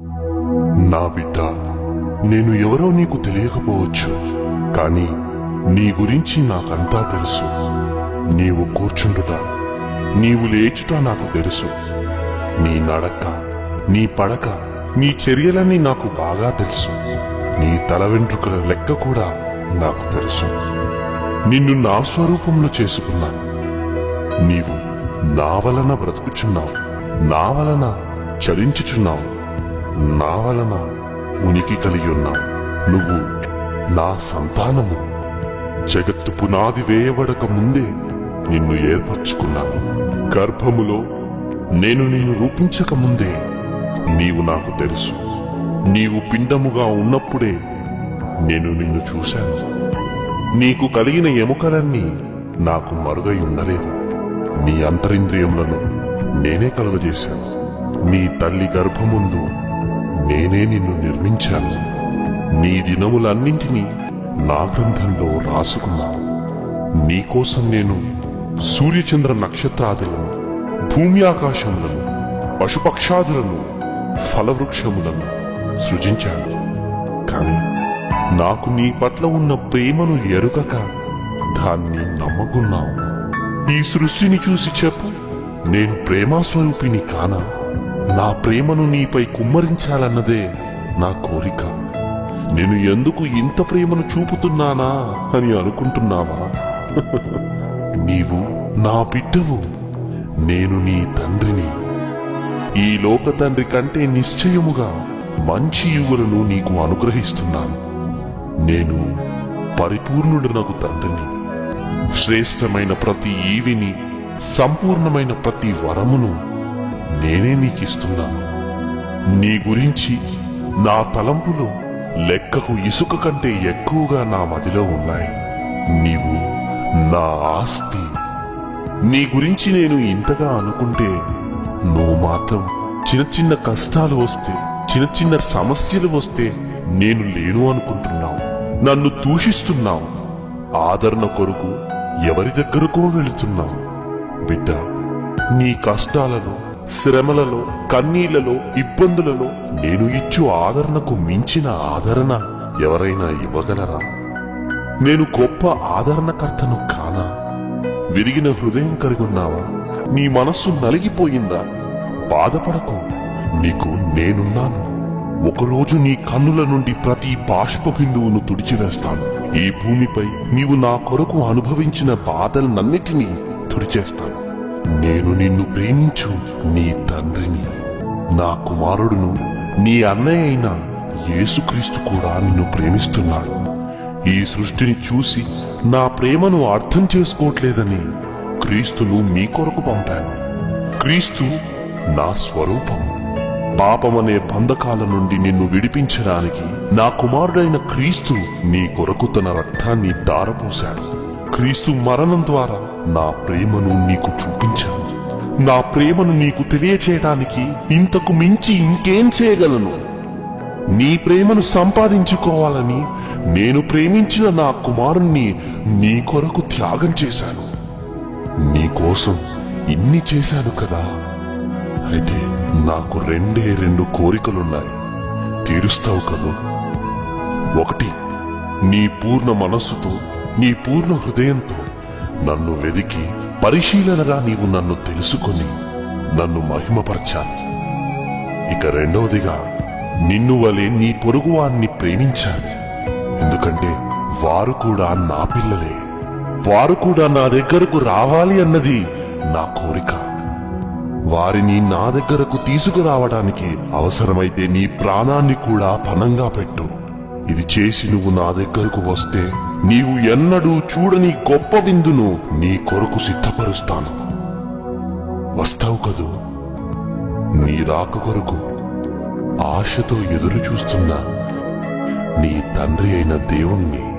నా బిడ్డ నేను ఎవరో నీకు తెలియకపోవచ్చు కానీ నీ గురించి నాకంతా తెలుసు. నీవు కూర్చుండుట నీవు లేచుట నాకు తెలుసు. నీ నడక నీ పడక నీ చర్యలన్నీ నాకు బాగా తెలుసు. నీ తల వెంట్రుకల లెక్క కూడా నాకు తెలుసు. నిన్ను నా స్వరూపంలో చేసుకున్నాను నీవు నా వలన బ్రతుకుచున్నావు నా వలన చలించుచున్నావు. నా వలన ఉనికి కలిగి ఉన్నావు. నువ్వు నా సంతానము. జగత్తు పునాది వేయబడక ముందే నిన్ను ఏర్పరచుకున్నాను. గర్భములో నేను నిన్ను రూపించక ముందే నీవు నాకు తెలుసు. నీవు పిండముగా ఉన్నప్పుడే నేను నిన్ను చూశాను. నీకు కలిగిన ఎముకలన్నీ నాకు మరుగై ఉండలేదు. నీ అంతరింద్రియములను నేనే కలుగజేశాను. నీ తల్లి గర్భముందు నేనే నిన్ను నిర్మించాను. నీ దినములన్నింటినీ నా గ్రంథంలో రాసుకున్నాను. నీకోసం నేను సూర్యచంద్ర నక్షత్రాదులను భూమి ఆకాశములను పశుపక్షాదులను ఫలవృక్షములను సృజించాను. కానీ నాకు నీ పట్ల ఉన్న ప్రేమను ఎరుగక దాన్ని నమ్మకున్నావు. ఈ సృష్టిని చూసి చెప్పు నేను ప్రేమాస్వరూపిని కానా? నా ప్రేమను నీపై కుమ్మరించాలన్నదే నా కోరిక. నేను ఎందుకు ఇంత ప్రేమను చూపుతున్నానా అని అనుకుంటున్నావా? నీవు నా బిడ్డవు. నేను నీ తండ్రిని. ఈ లోక తండ్రి కంటే నిశ్చయముగా మంచి యువులను నీకు అనుగ్రహిస్తున్నాను. నేను పరిపూర్ణుడనగు తండ్రిని. శ్రేష్టమైన ప్రతి ఈవిని సంపూర్ణమైన ప్రతి వరమును నేనే నీకిస్తున్నాను. నీ గురించి నా తలంపులు లెక్కకు ఇసుక కంటే ఎక్కువగా నా మదిలో ఉన్నాయి. నీవు నా ఆస్తి. నీ గురించి నేను ఇంతగా అనుకుంటే నువ్వు మాత్రం చిన్న చిన్న కష్టాలు వస్తే చిన్న చిన్న సమస్యలు వస్తే నేను లేను అనుకుంటున్నావు. నన్ను దూషిస్తున్నావు. ఆదరణ కొరకు ఎవరి దగ్గరకో వెళుతున్నావు. బిడ్డ నీ కష్టాలను శ్రమలలో కన్నీళ్ళలో ఇబ్బందులలో నేను ఇచ్చు ఆదరణకు మించిన ఆదరణ ఎవరైనా ఇవ్వగలరా? నేను గొప్ప ఆదరణకర్తను కానా? విరిగిన హృదయం కలిగి ఉన్నావా నీ మనస్సు నలిగిపోయిందా? బాధపడకు నీకు నేనున్నాను. ఒకరోజు నీ కన్నుల నుండి ప్రతి బాష్ప బిందువును తుడిచివేస్తాను. ఈ భూమిపై నీవు నా కొరకు అనుభవించిన బాధలన్నిటినీ తుడిచేస్తాను. నేను నిన్ను ప్రేమించు నీ తండ్రిని. నా కుమారుడును నీ అన్నయ్య అయిన యేసుక్రీస్తు కూడా నిన్ను ప్రేమిస్తున్నాడు. ఈ సృష్టిని చూసి నా ప్రేమను అర్థం చేసుకోవట్లేదని క్రీస్తును మీ కొరకు పంపాను. క్రీస్తు నా స్వరూపం. పాపమనే బంధకాల నుండి నిన్ను విడిపించడానికి నా కుమారుడైన క్రీస్తు నీ కొరకు తన రక్తాన్ని దారపోశాడు క్రీస్తు మరణం ద్వారా నా ప్రేమను నీకు చూపించాను. నా ప్రేమను నీకు తెలియచేయడానికి ఇంతకు మించి ఇంకేం చేయగలను? నీ ప్రేమను సంపాదించుకోవాలని నేను ప్రేమించిన నా కుమారుణ్ణి నీ కొరకు త్యాగం చేశాను. నీ కోసం ఇన్ని చేశాను కదా? అయితే నాకు రెండే రెండు కోరికలున్నాయి. తీరుస్తావు కదూ? ఒకటి నీ పూర్ణ మనస్సుతో నీ పూర్ణ హృదయంతో నన్ను వెదికి పరిశీలనగా నీవు నన్ను తెలుసుకొని నన్ను మహిమపరచాలి. ఇక రెండవదిగా నిన్ను వలె నీ పొరుగువాన్ని ప్రేమించాలి. ఎందుకంటే వారు కూడా నా పిల్లలే. వారు కూడా నా దగ్గరకు రావాలి అన్నది నా కోరిక. వారిని నా దగ్గరకు తీసుకురావడానికి అవసరమైతే నీ ప్రాణాన్ని కూడా పణంగా పెట్టు. ఇది చేసి నువ్వు నా దగ్గరకు వస్తే నీవు ఎన్నడూ చూడని గొప్ప విందును నీ కొరకు సిద్ధపరుస్తాను. వస్తావు కదూ? నీ రాక కొరకు ఆశతో ఎదురు చూస్తున్న నీ తండ్రి అయిన దేవుణ్ణి